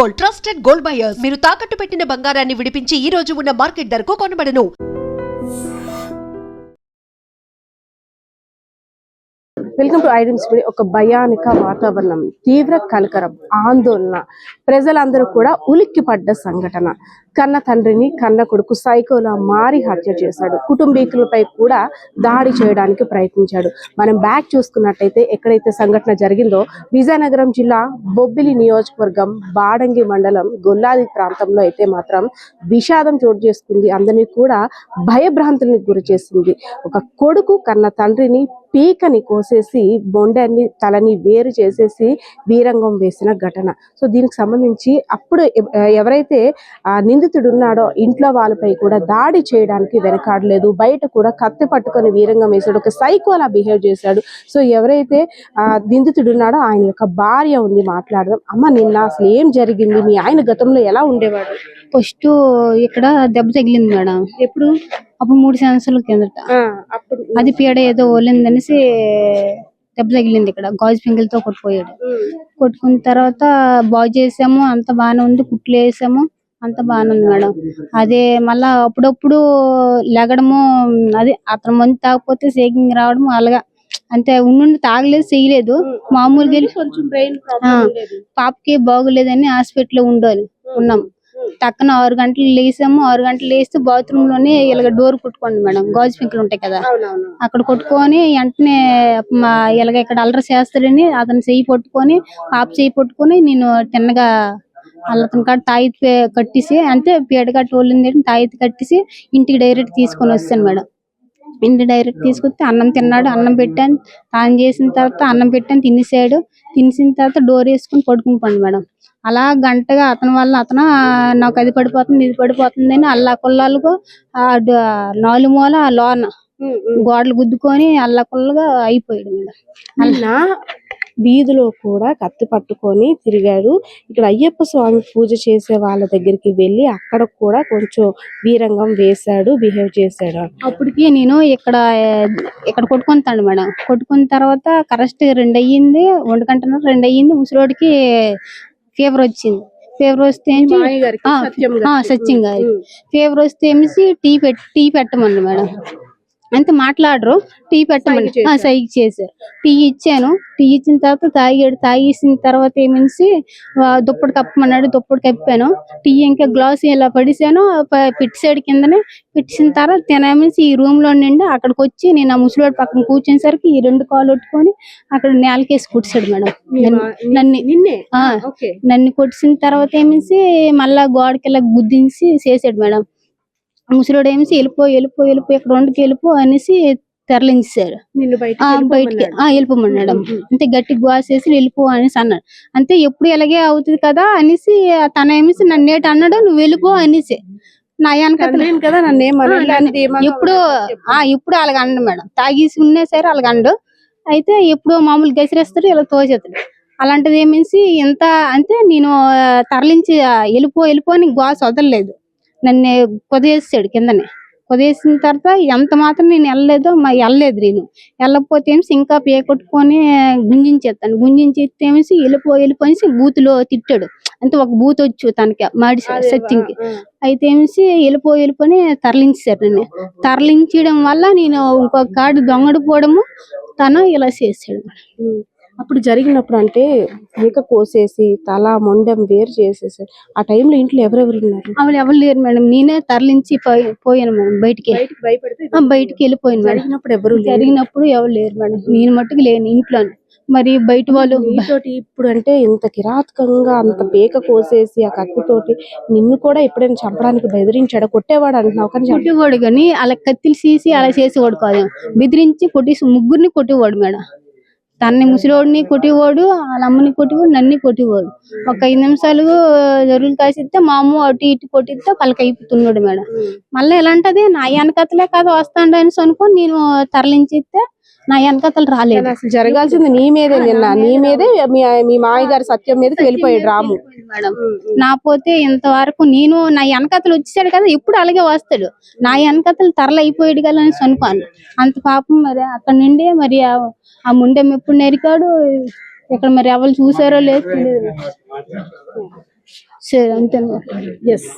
Gold trusted gold buyers. మీరు తాకట్టు పెట్టిన బంగారాన్ని విడిపించి ఈ రోజు ఉన్న మార్కెట్ ధరకు కొనబడను. వెల్కమ్ టు ఐడమ్స్ ఒక భయానిక వాతావరణం తీవ్ర కలకరం ఆందోళన. ప్రజలందరూ కూడా ఉలిక్కి పడ్డ సంఘటన. కన్న తండ్రిని కన్న కొడుకు సైకోలా మారి హత్య చేశాడు. కుటుంబీకులపై కూడా దాడి చేయడానికి ప్రయత్నించాడు. మనం బ్యాక్ చూసుకున్నట్టయితే ఎక్కడైతే సంఘటన జరిగిందో విజయనగరం జిల్లా బొబ్బిలి నియోజకవర్గం బాడంగి మండలం గొల్లాది ప్రాంతంలో అయితే మాత్రం విషాదం చోటు చేసుకుంది. అందరినీ కూడా భయభ్రాంతుల్ని గురి చేసింది. ఒక కొడుకు కన్న తండ్రిని పీకని కోసేసి బొండాన్ని తలని వేరు చేసేసి వీరంగం వేసిన ఘటన. సో దీనికి సంబంధించి అప్పుడు ఎవరైతే ఆ నిందితుడు ఉన్నాడో ఇంట్లో వాళ్ళపై కూడా దాడి చేయడానికి వెనకాడలేదు. బయట కూడా కత్తి పట్టుకొని వీరంగం వేశాడు ఒక సైకో అలా బిహేవ్ చేశాడు. సో ఎవరైతే ఆ నిందితుడు ఉన్నాడో ఆయన యొక్క భార్య ఉంది మాట్లాడదాం. అమ్మ నిన్న అసలు ఏం జరిగింది? మీ ఆయన గతంలో ఎలా ఉండేవాడు? ఫస్ట్ ఇక్కడ దెబ్బ తగిలింది మేడం. ఎప్పుడు? అప్పుడు మూడు సంవత్సరాల కిందట. అప్పుడు అది పీడ ఏదో ఓలిందనేసి దెబ్బ తగిలింది ఇక్కడ. గాజు పింగిల్తో కొట్టుపోయాడు. కొట్టుకున్న తర్వాత బాగు చేసాము. అంత బాగానే ఉంది. కుట్లు వేసాము. అంత బాగానే ఉంది మేడం. అదే మళ్ళా అప్పుడప్పుడు లెగడము అది అతను మందు తాగకపోతే షేకింగ్ రావడం అలాగా. అంతే ఉండి తాగలేదు చేయలేదు. మామూలుగా కొంచెం బ్రెయిన్ పాపకి బాగోలేదని హాస్పిటల్ ఉండాలి ఉన్నాం. టక్కన ఆరు గంటలు లేసాము ఆరు గంటలు లేస్తే బాత్రూమ్లోనే ఇలాగ డోర్ కొట్టుకోండి మేడం. గాజు పింకులు ఉంటాయి కదా. అక్కడ కొట్టుకొని వెంటనే మా ఇలాగ ఇక్కడ అల్లరి చేస్తాడని అతను చెయ్యి పట్టుకొని పాప చెయ్యి పట్టుకొని నేను తిన్నగా అతని కాడ తాయితీ కట్టేసి అంటే పీడ కట్టి వాళ్ళింది తాయితీ కట్టేసి ఇంటికి డైరెక్ట్ తీసుకొని వస్తాను మేడం. ఇంటి డైరెక్ట్ తీసుకొస్తే అన్నం తిన్నాడు అన్నం పెట్టాను తాను చేసిన తర్వాత అన్నం పెట్టాను తినేసాడు. తినేసిన తర్వాత డోర్ వేసుకుని పడుకుని పండు మేడం. అలా గంటగా అతని వల్ల అతను "ఆ, నాకు అది పడిపోతుంది ఇది పడిపోతుంది అని అల్లా కొల్లాలకు ఆ నాలుగు మూల లోన గోడలు గుద్దుకొని అల్లకొల్లగా అయిపోయాడు మేడం. నిన్న వీధిలో కూడా కత్తి పట్టుకొని తిరిగాడు. ఇక్కడ అయ్యప్ప స్వామి పూజ చేసే వాళ్ళ దగ్గరికి వెళ్ళి అక్కడ కూడా కొంచెం వీరంగం వేశాడు బిహేవ్ చేశాడు. అప్పటికి నేను ఇక్కడ ఇక్కడ కొట్టుకుంటాను మేడం. కొట్టుకున్న తర్వాత కరెక్ట్ రెండు అయ్యింది ఒంటి గంటన్నర రెండు అయ్యింది ముసలోడికి ఫీవర్ వచ్చింది. ఫీవర్ వస్తే సత్యం గారి. ఫీవర్ వస్తే టీ పెట్ టీ పెట్టమండి మేడం. అంతే మాట్లాడరు? టీ పెట్టమని. సైగ చేశారు. టీ ఇచ్చాను. టీ ఇచ్చిన తర్వాత తాగాడు. తాగేసిన తర్వాత ఏమనిసి దుప్పటి కప్పమన్నాడు. దుప్పటి కప్పాను. టీ ఇంకా గ్లాస్ ఇలా పడిసాను. పెట్టేసాడు కిందనే పెట్టిన తర్వాత తినేసి ఈ రూమ్లో నుండి అక్కడికి వచ్చి నేను ఆ ముసలివాడి పక్కన కూర్చునేసరికి ఈ రెండు కాళ్ళు పెట్టుకొని అక్కడ నేలకేసి కుట్టాడు మేడం. నన్ను- నన్ను కొట్టిన తర్వాత ఏమేసి మళ్ళా గోడకి ఇలా గుద్దించి చేసాడు మేడం. ముసలోడు ఏమేసి వెళ్ళిపో వెళ్ళిపో వెళ్ళిపో ఇక్కడ వండుకి వెళ్ళిపో అనేసి తెరలించారు బయటికి వెళ్ళిపోమన్నాడు. అంతే గట్టి గ్వాసేసి వెళ్ళిపో అనేసి అన్నాడు. అంతే ఎప్పుడు ఇలాగే అవుతుంది కదా అనేసి తన ఏమేసి నన్ను ఏటి అన్నాడు నువ్వు వెళ్ళిపో అనేసి. కదా ఆ ఇప్పుడు అలాగ అండు మేడం. తాగేసి ఉన్నా సరే అలాగ అండు అయితే ఎప్పుడు మామూలు గసిరేస్తాడు ఇలా తోసేస్తాడు. అలాంటిది ఏమేసి ఎంత అంటే నేను తరలించి వెళ్ళిపో వెళ్ళిపో అని గ్వాస్ వదలలేదు. నన్ను కొదేసాడు కిందనే. కొదేసిన తర్వాత ఎంత మాత్రం నేను వెళ్ళలేదు మా వెళ్ళలేదు నేను. వెళ్ళకపోతే ఏమిసి ఇంకా పే కొట్టుకొని గుంజించేస్తాను. గుంజించేస్తే ఏమేసి వెళ్ళిపో వెళ్ళిపో అనేసి బూతులో తిట్టాడు. అంటే ఒక బూత్ వచ్చు తనకి మాడి సత్యంకి అయితే ఏమిసి వెళ్ళిపో వెళ్ళిపోని తరలించారు నన్ను. తరలించడం వల్ల నేను ఇంకొక కాడు దొంగడిపోవడము తను ఇలా చేసాడు అప్పుడు జరిగినప్పుడు అంటే పీక కోసేసి తల మొండెం వేరు చేసేసాడు ఆ టైంలో ఇంట్లో ఎవరెవరు ఉన్నారు? ఆవిడ ఎవరు లేరు మేడం. నేనే తరలించి పోయి- పోయాను మేడం బయటికి. బయటికి భయపడితే ఆ, బయటికి వెళ్ళిపోయాను మేడం. జరిగినప్పుడు ఎవరు. జరిగినప్పుడు ఎవరు లేరు మేడం. నేను మట్టుకు లేను ఇంట్లోనే మరి బయట వాళ్ళు నీతోటి ఇప్పుడు అంటే ఇంత కిరాతకంగా అంత పేక కోసేసి ఆ కత్తితోటి నిన్ను కూడా ఎప్పుడైనా చంపడానికి బెదిరించాడు? కొట్టేవాడు అంటున్నావు కానీ చంప- కొట్టేవాడు కానీ అలా కత్తిలు తీసి అలా చేసేవాడు కాదు. బెదిరించి కొట్టేసి ముగ్గురిని కొట్టేవాడు మేడం. తన్ని ముసలివాడిని కొట్టేవాడు వాళ్ళ అమ్మని కొట్టేవాడు నన్ను కొట్టేవాడు. ఒక ఐదు నిమిషాలు జరువులు కాసిస్తే మా అమ్మ అటు ఇటు కొట్టిస్తే పలక అయిపోతున్నాడు మేడం మళ్ళీ ఎలాంటిది? నా వెనకతలే కాదు వస్తాండు అని అనుకొని నేను తరలించిస్తే నా వెనకతలు రాలేదు. అసలు జరగాల్సింది నీ మీదే నిన్న నీ మీదే మీ మీ మాయ గారి సత్యం మీదకి వెళ్ళిపోయాడు రాము మేడం. నా పోతే ఇంతవరకు నేను నా వెనకతలు వచ్చేసాడు కదా ఎప్పుడు అలాగే వస్తాడు. నా వెనకతలు తరలి అయిపోయాడు కదా అని అనుకోను అంత పాపం మరి అక్కడ నుండి మరి ఆ- ఆ ముండెం ఎప్పుడు నెరికాడు? ఇక్కడ మరి ఎవరు చూసారో లేదు సరే అంతే ఎస్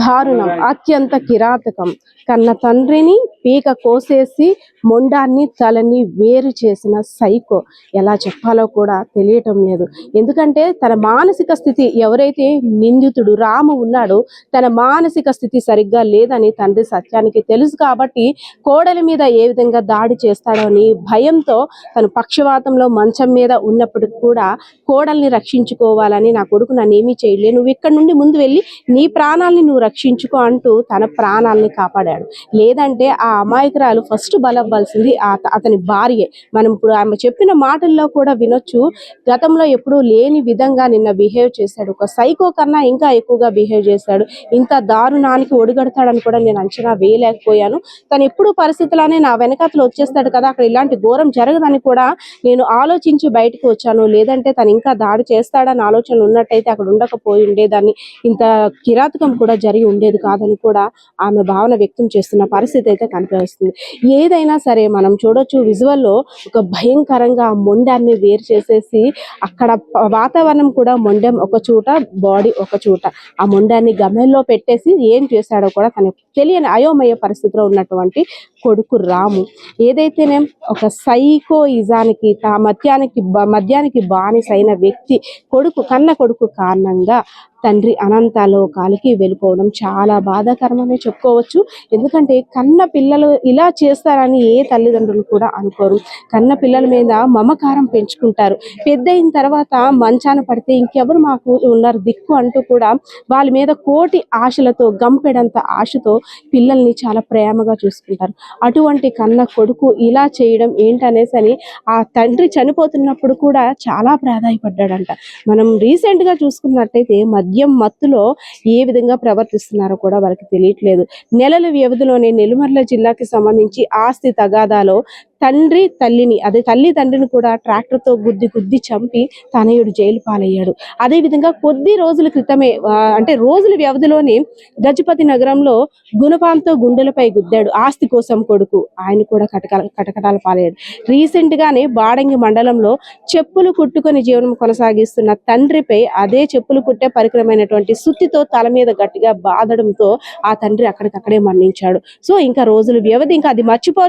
దారుణం అత్యంత కిరాతకం. కన్న తండ్రిని పీక కోసేసి మొండాన్ని తలని వేరు చేసిన సైకో. ఎలా చెప్పాలో కూడా తెలియటం లేదు. ఎందుకంటే తన మానసిక స్థితి ఎవరైతే నిందితుడు రాము ఉన్నాడో తన మానసిక స్థితి సరిగ్గా లేదని తండ్రి సత్యానికి తెలుసు కాబట్టి కోడలి మీద ఏ విధంగా దాడి చేస్తాడో అని భయంతో తను పక్షవాతంలో మంచం మీద ఉన్నప్పటికి కూడా కోడల్ని రక్షించుకోవాలని నా కొడుకు నన్ను ఏమీ చేయలే నువ్వు ఇక్కడ నుండి ముందు వెళ్ళి నీ ప్రాణాలని నువ్వు రక్షించుకో అంటూ తన ప్రాణాలని కాపాడాడు. లేదంటే ఆ అమాయకురాలు ఫస్ట్ బలవ్వాల్సింది అతని భార్యే. మనం ఇప్పుడు ఆమె చెప్పిన మాటల్లో కూడా వినొచ్చు గతంలో ఎప్పుడూ లేని విధంగా నిన్న బిహేవ్ చేశాడు. ఒక సైకో కన్నా ఇంకా ఎక్కువగా బిహేవ్ చేశాడు. ఇంత దారుణానికి ఒడిగడతాడని కూడా నేను అంచనా వేయలేకపోయాను. తను ఎప్పుడు పరిస్థితులనే నా వెనకాతలు వచ్చేస్తాడు కదా అక్కడ ఇలాంటి ఘోరం జరగదని కూడా నేను ఆలోచించి బయటకు వచ్చాను. లేదంటే తను ఇంకా దాడి చేస్తాడని ఆలోచన ఉన్నట్టయితే అక్కడ ఉండకపోయి ఉండేదాన్ని. ఇంత కిరాతకం కూడా జరిగి ఉండేది కాదని కూడా ఆమె భావన వ్యక్తం చేస్తున్న పరిస్థితి అయితే కనిపిస్తుంది. ఏదైనా సరే మనం చూడొచ్చు విజువల్లో ఒక భయంకరంగా మొండాన్ని వేరు చేసేసి అక్కడ వాతావరణం కూడా మొండెం ఒక చోట బాడీ ఒక చోట. ఆ మొండాన్ని గమెల్లో పెట్టేసి ఏం చేశాడో కూడా కనిపి తెలియని అయోమయ పరిస్థితిలో ఉన్నటువంటి కొడుకు రాము ఏదైతేనే ఒక సైకో ఇజానికి తా మద్యానికి మద్యానికి మద్యానికి బానిసైన వ్యక్తి కొడుకు కన్న కొడుకు కారణంగా తండ్రి అనంతాలోకాలకి వెళ్ళిపోవడం చాలా బాధాకరమనే చెప్పుకోవచ్చు. ఎందుకంటే కన్న పిల్లలు ఇలా చేస్తారని ఏ తల్లిదండ్రులు కూడా అనుకోరు. కన్న పిల్లల మీద మమకారం పెంచుకుంటారు. పెద్ద అయిన తర్వాత మంచాన పడితే ఇంకెవరు మాకు ఉన్నారు దిక్కు అంటూ కూడా వాళ్ళ మీద కోటి ఆశలతో గంపెడంత ఆశతో పిల్లల్ని చాలా ప్రేమగా చూసుకుంటారు. అటువంటి కన్న కొడుకు ఇలా చేయడం ఏంటనేసి అని ఆ తండ్రి చనిపోతున్నప్పుడు కూడా చాలా ప్రాధాయపడ్డాడంట. మనం రీసెంట్గా చూసుకున్నట్టయితే మద్యం మత్తులో ఏ విధంగా ప్రవర్తిస్తున్నారో కూడా వాళ్ళకి తెలియట్లేదు. నెలల వ్యవధిలోనే నెల్లిమర్ల జిల్లాకి సంబంధించి ఆస్తి తగాదాలో తండ్రి తల్లిని అదే తల్లి తండ్రిని కూడా ట్రాక్టర్తో గుద్ది గుద్ది చంపి తనయుడు జైలు పాలయ్యాడు. అదే విధంగా కొద్ది రోజుల క్రితమే అంటే రోజుల వ్యవధిలోనే గజపతి నగరంలో గుణపాంతో గుండెలపై గుద్దాడు. ఆస్తి కోసం కొడుకు ఆయన కూడా కటకాల కటకటాల పాలయ్యాడు. రీసెంట్ గానే బాడంగి మండలంలో చెప్పులు కుట్టుకొని జీవనం కొనసాగిస్తున్న తండ్రిపై అదే చెప్పులు కుట్టే పరికరమైనటువంటి సుత్తితో తల మీద గట్టిగా బాదడంతో ఆ తండ్రి అక్కడికక్కడే మరణించాడు. సో ఇంకా రోజులు వ్యవధి ఇంకా అది మర్చిపో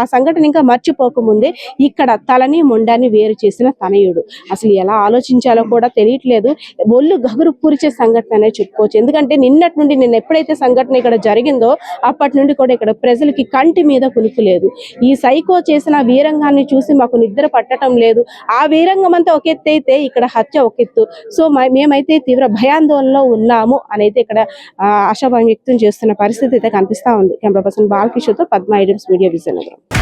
ఆ సంఘటన ఇంకా మర్చిపోకముందే ఇక్కడ తలని మొండాన్ని వేరు చేసిన తనయుడు. అసలు ఎలా ఆలోచించాలో కూడా తెలియట్లేదు. ఒళ్ళు గగురు పూరిచే సంఘటన అనే చెప్పుకోవచ్చు. ఎందుకంటే నిన్నటి నుండి నేను ఎప్పుడైతే సంఘటన ఇక్కడ జరిగిందో అప్పటి నుండి కూడా ఇక్కడ ప్రజలకి కంటి మీద కునుకు లేదు. ఈ సైకో చేసిన వీరంగాన్ని చూసి మాకు నిద్ర పట్టడం లేదు. ఆ వీరంగం అంతా ఒక ఎత్తు అయితే ఇక్కడ హత్య ఒక ఎత్తు. సో మ- మేమైతే తీవ్ర భయాందోళనలో ఉన్నాము అని అయితే ఇక్కడ ఆ, ఆశాభావం వ్యక్తం చేస్తున్న పరిస్థితి అయితే కనిపిస్తా ఉంది. కెమెరా పర్సన్ బాలకిషోర్తో పద్మ ఐడమ్స్ మీడియా విజయనగరం.